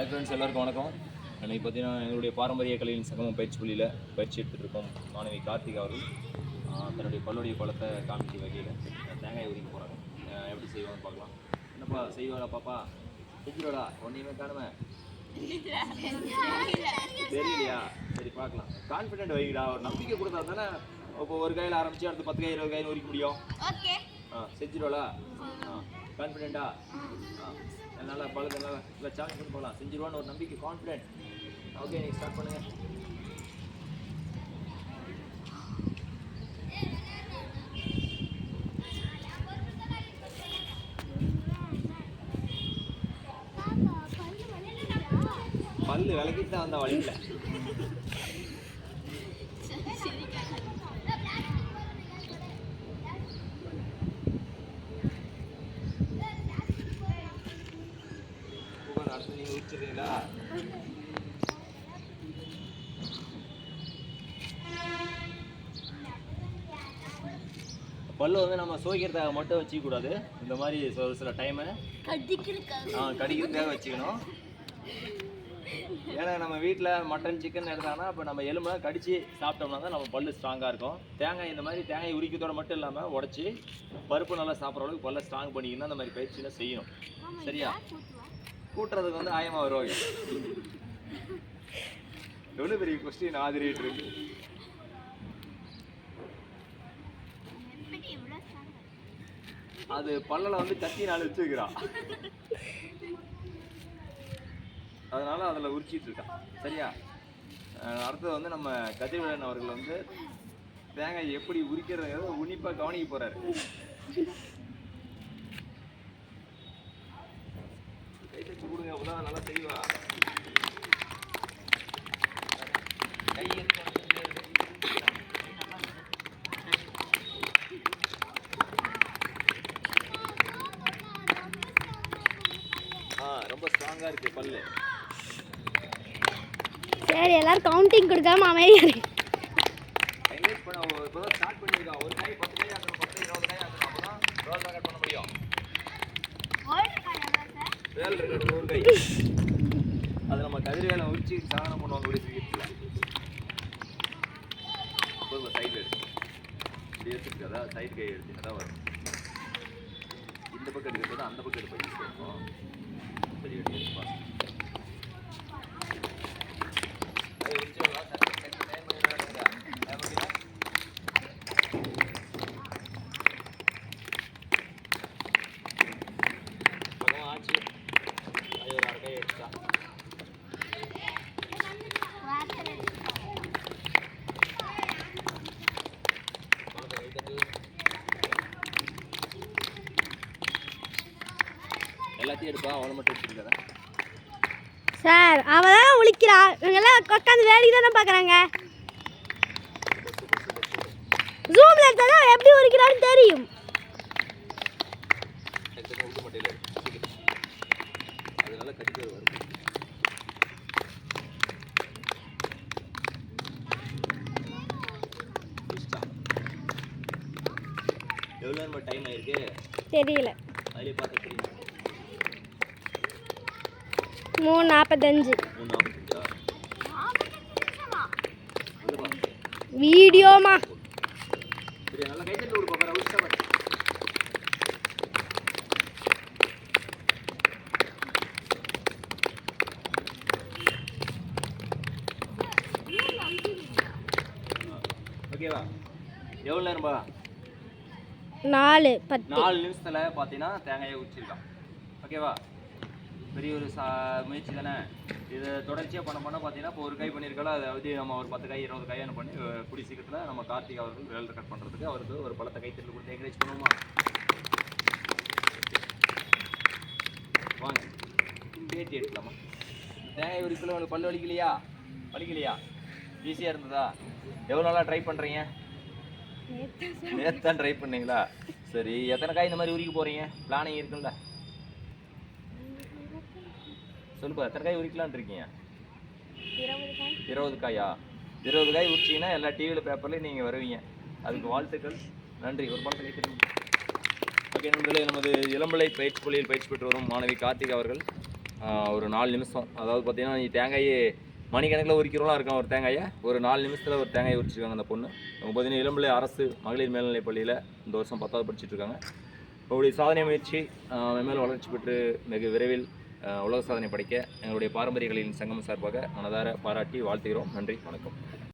Hi friends எல்லாருக்கும் வணக்கம். இன்னைக்கு பார்த்தீங்கன்னா எங்களுடைய பாரம்பரிய கலையின் சங்கமம் பயிற்சி பள்ளியில் பயிற்சி எடுத்துகிட்டு இருக்கோம் மாணவி கார்த்திகா அவர்கள். தன்னுடைய பல்லுடைய பழத்தை காமிச்சு வகையில் தேங்காய் உரிக்க போகிறாங்க எப்படி செய்வாங்கன்னு பார்க்கலாம். என்னப்பா செய்வாடா பாப்பா? செஞ்சிருவாடா. ஒன்றையுமே காணுமே. தெரியலையா? சரி பார்க்கலாம். கான்ஃபிடென்ட் வைங்கடா ஒரு நம்பிக்கை கொடுத்தா தானே இப்போ ஒரு கையில் ஆரம்பிச்சு அடுத்து பத்து கை இருபது கையில் உரிக்க முடியும். ஆ ஆ. கான்ஃபிடென்ட்டா ஆ. நல்லா பழுது நல்லா இல்லை சார்ஜ் பண்ணி போகலாம் செஞ்சிருவான்னு ஒரு நம்பிக்கை கான்ஃபிடென்ட் ஓகே நீங்கள் ஸ்டார்ட் பண்ணுங்கள் பல்லு விளக்கிட்டு தான் வந்த வழியில் அடுத்து நீங்கள் உரிச்சிடுறீங்களா பல்லு வந்து நம்ம சோய்க்கிறதுக்காக மட்டும் வச்சுக்க கூடாது இந்த மாதிரி ஒரு சில டைமு ஆ கடிக்கிறதுக்காக வச்சுக்கணும். ஏன்னா நம்ம வீட்டில் மட்டன் சிக்கன் எடுத்தாங்கன்னா இப்போ நம்ம எலும்பை கடிச்சு சாப்பிட்டோம்னா தான் நம்ம பல்லு ஸ்ட்ராங்காக இருக்கும். தேங்காய் இந்த மாதிரி தேங்காய் உரிக்கிறதோட மட்டும் இல்லாமல் உடச்சி பருப்பு நல்லா சாப்பிட்ற அளவுக்கு பல்ல ஸ்ட்ராங் பண்ணிக்கணும் அந்த மாதிரி பயிற்சியில் செய்யணும். சரியா? கூட்டுறதுக்கு வந்து ஆயமாக வருவாங்க. எவ்வளோ பெரிய கொஸ்டின் ஆதரிட்டு இருக்கு? அது பல்லல வந்து கத்தி நாள் வச்சுக்கிறான் அதனால அதில் உரிச்சிட்டு இருக்கான். சரியா? அடுத்தது வந்து நம்ம கதிர்வேலன் அவர்கள் வந்து தேங்காய் எப்படி உரிக்கிறத உன்னிப்பாக கவனிக்க போகிறாரு கை தச்சு கொடுங்க அப்பதான் நல்லா செய்வா ரொம்ப ஸ்ட்ராங்காக இருக்கு பல்லு. சரி எல்லாரும் கவுண்டிங் கொடுக்காம அமைதியா இரு. என்கரேஜ் பண்ண ஒரு இப்போதான் ஸ்டார்ட் பண்ணியிருக்கான் ஒரு கை பத்து கை ஆகணும் பத்து இருபது கை ஆகணும் ரோல் பண்ண முடியும். வேல் இருக்கிற ஒரு கை அது நம்ம கதிர்வேலை உரிச்சு சாதனம் பண்ணுவாங்க இப்படி கிரிக்கெட்டில் இப்போ சைடு எடுத்து இப்படி எடுத்துட்டு அதான் சைடு கை எடுத்து அதான் வரும். இந்த பக்கம் எடுக்கிறது அந்த பக்கம் எடுப்போம் சரி எடுத்து பாஸ் அது உரிச்சிடலாம் சரி சரி டைம் பண்ணிடுறாங்க டைம் பண்ணிடுறேன் இப்போதான் ஆச்சு அது ஒரு அரை கை எடுத்துட்டா பழத்தை கை தட்டு எல்லாத்தையும் எடுப்பா அவளை மட்டும் எடுத்துருக்காத சார் அவ தான் ஒழிக்கிறா இவங்கெல்லாம் உட்காந்து வேலைக்கு தானே பார்க்குறாங்க. ஜூமில் எடுத்தால் தான் எப்படி ஒழிக்கிறான்னு தெரியும். எவ்வளோ டைம் ஆயிருக்கு? தெரியல. அதிலே பார்த்து தெரியும் மூணு நாற்பத்தஞ்சு. வீடியோமா. ஓகேவா எவ்வளோ நேரம்பா? நாலு பத்து. நாலு நிமிஷத்தில் பார்த்தீங்கன்னா தேங்காயை உரிச்சிருக்கான் ஓகேவா? பெரிய ஒரு சா முயற்சி தானே? இதை தொடர்ச்சியாக பண்ண பண்ண பார்த்தீங்கன்னா இப்போ ஒரு கை பண்ணியிருக்கலாம் அதாவது நம்ம ஒரு பத்து கை இருபது கையான பண்ணி கூடிய சீக்கிரத்தில் நம்ம கார்த்திக் அவர்கள் வேலை கட் பண்ணுறதுக்கு அவருக்கு ஒரு பழத்தை கைத்தறி கொடுத்து என்கரேஜ் பண்ணுவோமா? வாங்க. பேட்டி எடுக்கலாமா? தேங்காய் ஒரு கிலோ உங்களுக்கு பல்லு வலிக்கலையா? வலிக்கலையா? ஈஸியாக இருந்ததா? எவ்வளோ நாளாக ட்ரை பண்ணுறீங்க நேற்று தான் ட்ரை பண்ணீங்களா? சரி எத்தனை காய் இந்த மாதிரி உரிக்க போகிறீங்க பிளானிங் இருக்குல்ல. சொல்லுப்பா எத்தனை காய் உரிக்கலாம்னு இருக்கீங்க? இருபது காயா. இருபது காய்? உரிச்சிங்கன்னா எல்லா டிவியில் பேப்பர்லேயும் நீங்கள் வருவீங்க. அதுக்கு வாழ்த்துக்கள். நன்றி. ஒரு பணத்தை ஓகே நண்பர்களே நமது இளம்பிள்ளை பயிற்சி பள்ளியில் பயிற்சி பெற்று வரும் மாணவி கார்த்திக் அவர்கள். ஒரு நாலு நிமிஷம். அதாவது பார்த்தீங்கன்னா நீ தேங்காயை மணிக்கணக்கில் உரிக்கிறோம்லாம் இருக்கான் ஒரு தேங்காயை. ஒரு நாலு நிமிஷத்தில் ஒரு தேங்காயை உரிச்சிருக்காங்க அந்த பொண்ணு. அவங்க பார்த்தீங்கன்னா இளம்பிள்ளை அரசு மகளிர் மேல்நிலைப் பள்ளியில் இந்த வருஷம் பத்தாவது படிச்சிட்டு இருக்காங்க. உங்களுடைய சாதனை முயற்சி மென்மேலும் வளர்ச்சி பெற்று வெகு விரைவில் உலக சாதனை படைக்க எங்களுடைய பாரம்பரிய கலையின் சங்கம் சார்பாக மனதார பாராட்டி வாழ்த்துகிறோம். நன்றி வணக்கம்.